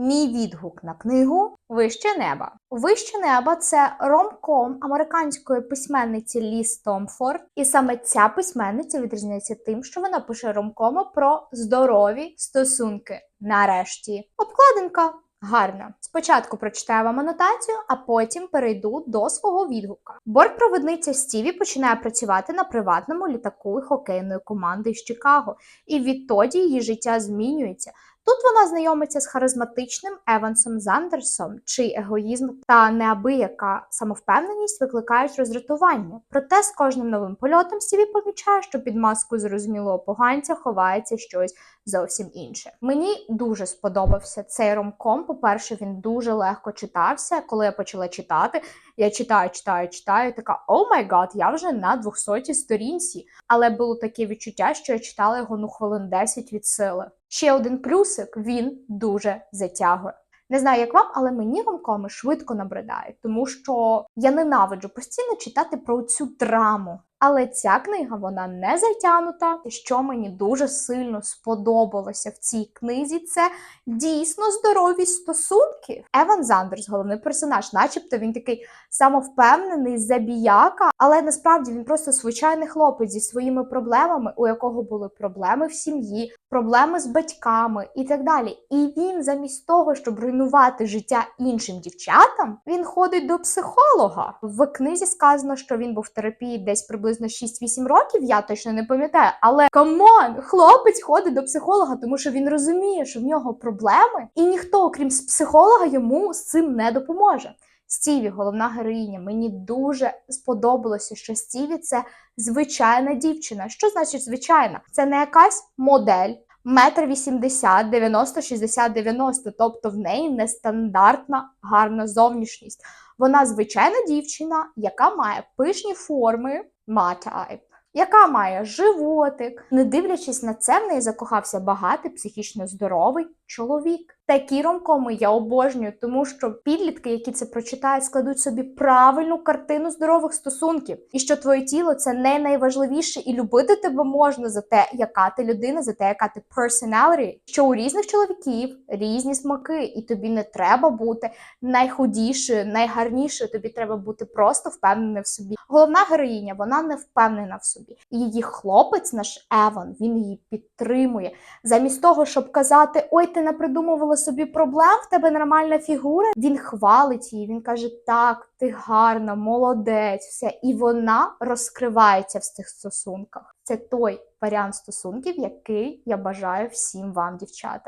Мій відгук на книгу Вище неба. Вище неба це ромком американської письменниці Лі Стомфорд. І саме ця письменниця відрізняється тим, що вона пише ромкоми про здорові стосунки. Нарешті, обкладинка. Гарна. Спочатку прочитаю вам анотацію, а потім перейду до свого відгука. Бортпровідниця Стіві починає працювати на приватному літаку хокейної команди з Чикаго, і відтоді її життя змінюється. Тут вона знайомиться з харизматичним Евансом Зандерсом, чий егоїзм та неабияка самовпевненість викликають роздратування. Проте з кожним новим польотом Стіві помічає, що під маску зрозумілого поганця ховається щось зовсім інше. Мені дуже сподобався цей ромком. По-перше, він дуже легко читався. Коли я почала читати, я читаю, читаю, читаю, така о май гад, я вже на 200 сторінці. Але було таке відчуття, що я читала його ну хвилин 10 від сили. Ще один плюсик він дуже затягує. Не знаю, як вам, але мені ромкоми швидко набридають, тому що я ненавиджу постійно читати про цю драму. Але ця книга вона не затягнута. Що мені дуже сильно сподобалося в цій книзі, це дійсно здорові стосунки. Еван Зандерс, головний персонаж, начебто він такий самовпевнений, забіяка, але насправді він просто звичайний хлопець зі своїми проблемами, у якого були проблеми в сім'ї, проблеми з батьками і так далі. І він, замість того, щоб руйнувати життя іншим дівчатам, він ходить до психолога. В книзі сказано, що він був в терапії десь приблизно 6-8 років. Я точно не пам'ятаю, але камон, хлопець ходить до психолога, тому що він розуміє, що в нього проблеми, і ніхто, окрім психолога, йому з цим не допоможе. Стіві, головна героїня, мені дуже сподобалося, що Стіві це звичайна дівчина. Що значить звичайна? Це не якась модель. Метр вісімдесят, 90, 60, 90, тобто в неї нестандартна гарна зовнішність. Вона звичайна дівчина, яка має пишні форми, матайп, яка має животик. Не дивлячись на це, в неї закохався багатий, психічно здоровий чоловік. Такі ромкоми я обожнюю, тому що підлітки, які це прочитають, складуть собі правильну картину здорових стосунків, і що твоє тіло це не найважливіше, і любити тебе можна за те, яка ти людина, за те, яка ти personality, що у різних чоловіків різні смаки, і тобі не треба бути найхудішою, найгарнішою. Тобі треба бути просто впевненою в собі. Головна героїня, вона не впевнена в собі. І її хлопець, наш Еван, він її підтримує. Замість того, щоб казати: Ой, ти не придумувала собі проблем, в тебе нормальна фігура. Він хвалить її. Він каже: Так, ти гарна, молодець, все. І вона розкривається в цих стосунках. Це той варіант стосунків, який я бажаю всім вам, дівчата.